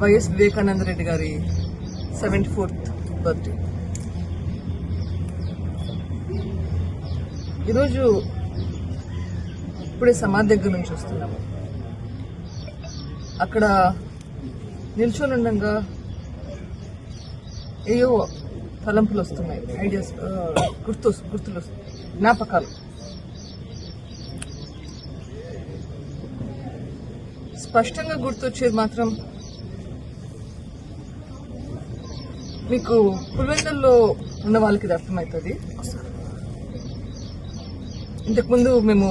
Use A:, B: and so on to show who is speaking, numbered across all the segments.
A: YS Vivekananda Reddy గారి seventy fourth birthday. ఈరోజు ఇప్పుడే సమాధి దగ్గర నుంచి వస్తున్నాము. అక్కడ నిల్చొని ఉండగా ఏయో తలంపులు వస్తున్నాయి ఐడియాస్ గుర్తు గుర్తులు వస్తున్నాయి జ్ఞాపకాలు. స్పష్టంగా గుర్తొచ్చేది మాత్రం మీకు పులివెందుల్లో ఉన్న వాళ్ళకి ఇది అర్థమవుతుంది. ఇంతకుముందు మేము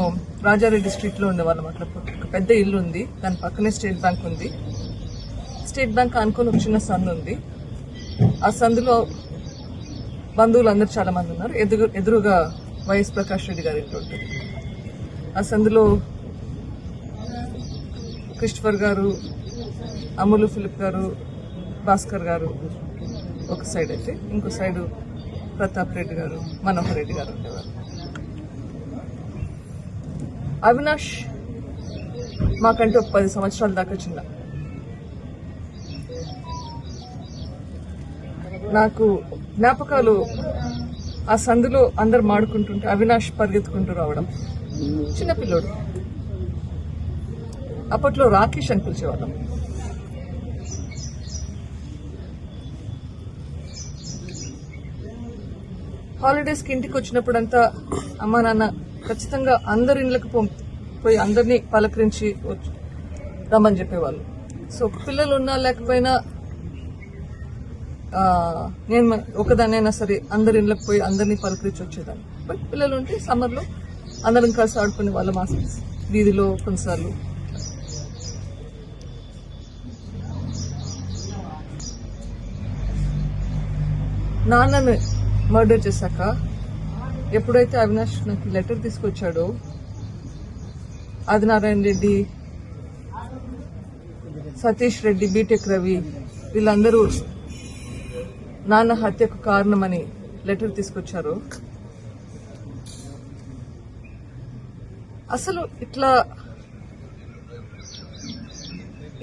A: రాజారెడ్డి స్ట్రీట్లో ఉండేవాళ్ళం అక్కడ. ఒక పెద్ద ఇల్లు ఉంది. దాని పక్కనే స్టేట్ బ్యాంక్ ఉంది. స్టేట్ బ్యాంక్ అనుకుని ఒక చిన్న సందు ఉంది. ఆ సందులో బంధువులు అందరు చాలా మంది ఉన్నారు. ఎదురు ఎదురుగా వైఎస్ ప్రకాష్ రెడ్డి గారి ఇంట్లో ఉంటుంది ఆ సందులో క్రిస్టఫర్ గారు అమలు ఫిలిప్ గారు భాస్కర్ గారు ఒక సైడ్ అయితే. ఇంకో సైడ్ ప్రతాప్ రెడ్డి గారు మనోహర్ రెడ్డి గారు ఉండేవారు. అవినాష్ మాకంటే ఒక పది సంవత్సరాల దాకా చిన్న. నాకు జ్ఞాపకాలు ఆ సందులో అందరు మాడుకుంటుంటే అవినాష్ పరిగెత్తుకుంటూ రావడం చిన్న పిల్లోడు. అప్పట్లో రాకేష్ అని పిలిచేవాళ్ళం. హాలిడేస్కి ఇంటికి వచ్చినప్పుడంతా అమ్మ నాన్న ఖచ్చితంగా అందరి ఇండ్లకు పో- పోయి అందరినీ పలకరించి రమ్మని చెప్పేవాళ్ళు. సో పిల్లలు ఉన్నా లేకపోయినా నేను ఒకదానైనా ఒకదాన్నైనా సరే అందరి ఇండ్లకు పోయి అందరినీ పలకరించి వచ్చేదాన్ని. బట్ పిల్లలు ఉంటే సమ్మర్లో అందరం కలిసి ఆడుకునే వాళ్ళం మా వీధిలో కొన్నిసార్లు. నాన్నను మర్డర్ చేశాక ఎప్పుడైతే అవినాష్ నాకు లెటర్ తీసుకొచ్చాడో ఆదినారాయణ రెడ్డి సతీష్ రెడ్డి బీటెక్ రవి వీళ్ళందరూ నాన్న హత్యకు కారణమని లెటర్ తీసుకొచ్చారు. అసలు ఇట్లా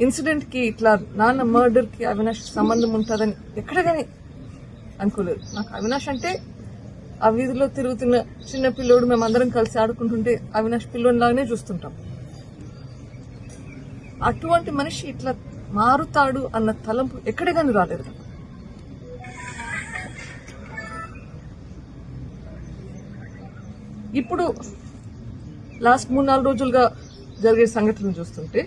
A: ఇన్సిడెంట్కి ఇట్లా నాన్న మర్డర్కి అవినాష్ సంబంధం ఉంటుందని ఎక్కడ కానీ అనుకోలేదు. నాకు అవినాష్ అంటే ఆ వీధిలో తిరుగుతున్న చిన్న పిల్లోడు మేమందరం కలిసి ఆడుకుంటుంటే అవినాష్ పిల్లోని లాగానే చూస్తుంటాం. అటువంటి మనిషి ఇట్లా మారుతాడు అన్న తలంపు ఎక్కడ కానీ రాలేదు. ఇప్పుడు లాస్ట్ మూడు నాలుగు రోజులుగా జరిగే సంఘటనలు చూస్తుంటే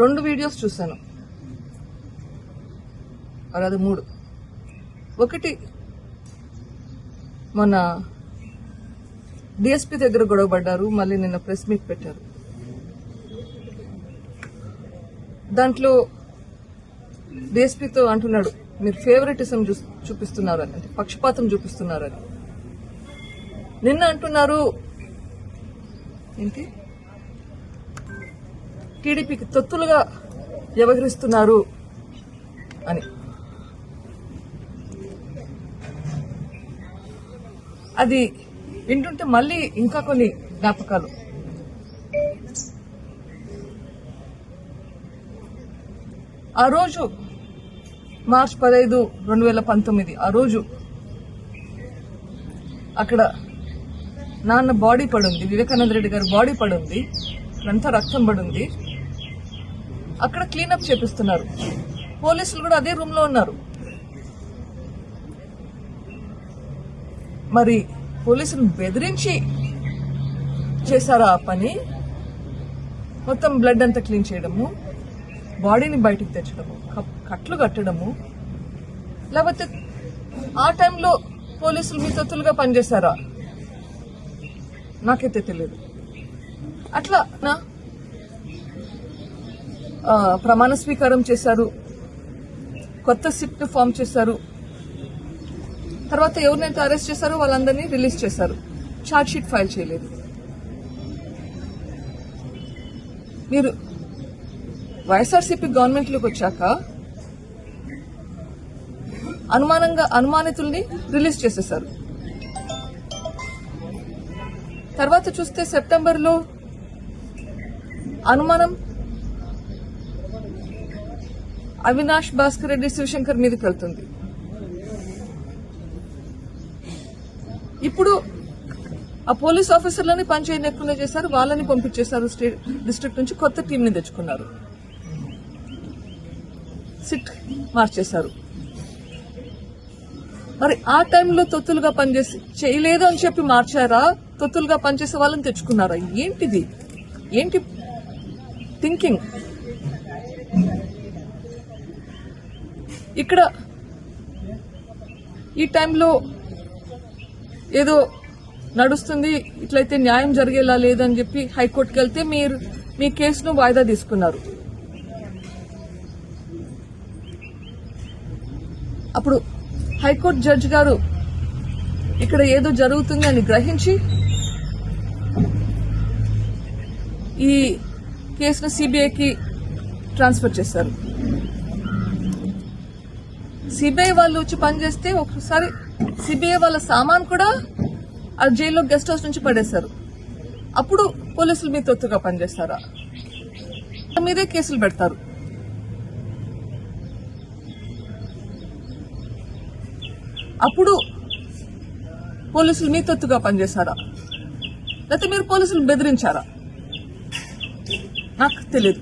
A: రెండు వీడియోస్ చూశాను. అది మూడు. ఒకటి మొన్న డిఎస్పీ దగ్గర గొడవపడ్డారు మళ్ళీ నిన్న ప్రెస్ మీట్ పెట్టారు. దాంట్లో డిఎస్పీతో అంటున్నాడు మీరు ఫేవరెటిజం చూపిస్తున్నారని అంటే పక్షపాతం చూపిస్తున్నారని. నిన్న అంటున్నారు ఏంటి? టీడీపీకి తొత్తులుగా వ్యవహరిస్తున్నారు అని. అది వింటుంటే మళ్ళీ ఇంకా కొన్ని జ్ఞాపకాలు. ఆ రోజు మార్చ్ పదహైదు రెండు వేల పంతొమ్మిది ఆ రోజు అక్కడ నాన్న బాడీ పడుంది వివేకానంద రెడ్డి గారి బాడీ పడుంది అంతా రక్తం పడుంది. అక్కడ క్లీనప్ చేపిస్తున్నారు. పోలీసులు కూడా అదే రూమ్లో ఉన్నారు. మరి పోలీసులు బెదిరించి చేశారా ఆ పని? మొత్తం బ్లడ్ అంతా క్లీన్ చేయడము బాడీని బయటికి తెచ్చడము కట్లు కట్టడము లేకపోతే ఆ టైంలో పోలీసులు మీ తొత్తులుగా పనిచేశారా? నాకైతే తెలియదు అట్లా నా ప్రమాణ స్వీకారం చేశారు కొత్త సిట్ ఫామ్ చేశారు తర్వాత ఎవరినైతే అరెస్ట్ చేశారో వాళ్ళందరినీ రిలీజ్ చేశారు. ఛార్జ్ షీట్ ఫైల్ చేయలేదు. మీరు వైఎస్ఆర్సీపీ గవర్నమెంట్లోకి వచ్చాక అనుమానంగా అనుమానితుల్ని రిలీజ్ చేసేశారు. తర్వాత చూస్తే సెప్టెంబర్లో అనుమానం అవినాష్ భాస్కర్ రెడ్డి శివశంకర్ మీదకి వెళ్తుంది. ఇప్పుడు ఆ పోలీస్ ఆఫీసర్లని పనిచేయకుండా చేశారు వాళ్ళని పంపించేశారు స్టేట్ డిస్ట్రిక్ట్ నుంచి కొత్త టీంని తెచ్చుకున్నారు. సిట్ మార్చేశారు. మరి ఆ టైంలో తొత్తులుగా పనిచేసి చేయలేదు అని చెప్పి మార్చారా? తొత్తులుగా పనిచేసే వాళ్ళని తెచ్చుకున్నారా? ఏంటిది? ఏంటి థింకింగ్? ఇక్కడ ఈ టైంలో ఏదో నడుస్తుంది ఇట్లయితే న్యాయం జరిగేలా లేదని చెప్పి హైకోర్టుకి వెళ్తే మీరు మీ కేసును వాయిదా తీసుకున్నారు. అప్పుడు హైకోర్టు జడ్జి గారు ఇక్కడ ఏదో జరుగుతుంది అని గ్రహించి ఈ కేసును సిబిఐకి ట్రాన్స్ఫర్ చేశారు. సిబిఐ వాళ్ళు వచ్చి పనిచేస్తే ఒకసారి సిబిఐ వాళ్ళ సామాన్ కూడా ఆ జైల్లో గెస్ట్ హౌస్ నుంచి పడేశారు. అప్పుడు పోలీసులు మీ తొత్తుగా పనిచేస్తారా? మీదే కేసులు పెడతారు. అప్పుడు పోలీసులు మీ తొత్తుగా పనిచేశారా లేకపోతే మీరు పోలీసులు బెదిరించారా? నాకు తెలియదు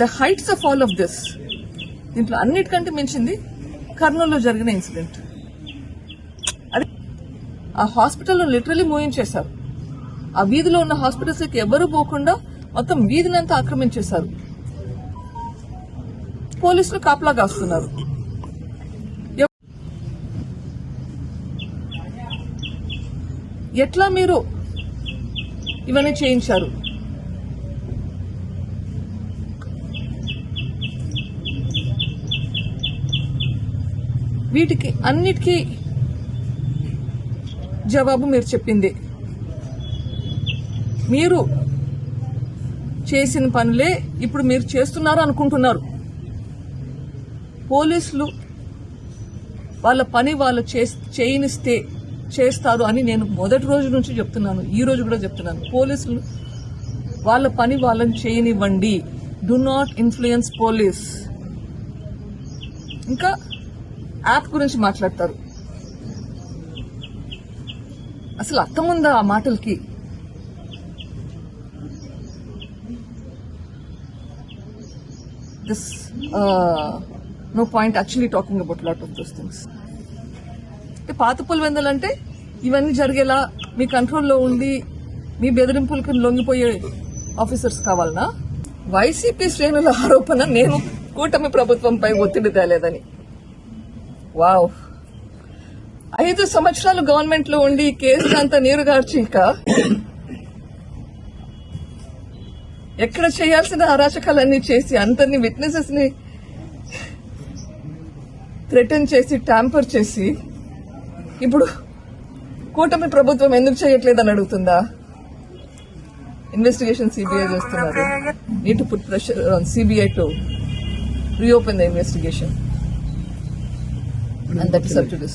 A: the heights of all of this దీంట్లో అన్నిటికంటే మించింది కర్నూలులో జరిగిన ఇన్సిడెంట్. అది ఆ హాస్పిటల్లో లిటరలీ మూయించేశారు ఆ వీధిలో ఉన్న హాస్పిటల్స్కి ఎవరు పోకుండా మొత్తం వీధినంతా ఆక్రమించేశారు. పోలీసులు కాపలా కాస్తున్నారు. ఎట్లా మీరు ఇవన్నీ చేయించారు? వీటికి అన్నిటికీ జవాబు మీరు చెప్పింది. మీరు చేసిన పనులే ఇప్పుడు మీరు చేస్తున్నారు అనుకుంటున్నారు. పోలీసులు వాళ్ళ పని వాళ్ళు చేస్- చేయనిస్తే చేస్తారు అని నేను మొదటి రోజు నుంచి చెప్తున్నాను. ఈ రోజు కూడా చెప్తున్నాను. పోలీసులు వాళ్ళ పని వాళ్ళని చేయనివ్వండి. డు నాట్ ఇన్ఫ్లుయెన్స్ పోలీస్ ఇంకా యాప్ గురించి మాట్లాడతారు. అసలు అర్థం ఉందా ఆ మాటలకి? This no point actually talking about lot of those things అంటే పాత పులివెందలు అంటే ఇవన్నీ జరిగేలా మీ కంట్రోల్లో ఉండి మీ బెదిరింపులకు లొంగిపోయే ఆఫీసర్స్ కావాలనా? వైసీపీ శ్రేణుల ఆరోపణ నేను కూటమి ప్రభుత్వంపై ఒత్తిడి తేలేదని. వావ్. ఐదు సంవత్సరాలు గవర్నమెంట్లో ఉండి కేసులు అంతా నీరు గార్చిక. ఎక్కడ చేయాల్సిన అరాచకాలన్నీ చేసి అందరినీ విట్నెసెస్ని థ్రెటన్ చేసి ట్యాంపర్ చేసి. ఇప్పుడు కూటమి ప్రభుత్వం ఎందుకు చేయట్లేదని అడుగుతుందా? ఇన్వెస్టిగేషన్ సిబిఐ చేస్తున్నారు. Need put pressure CBI to reopen the investigation and that is up to this.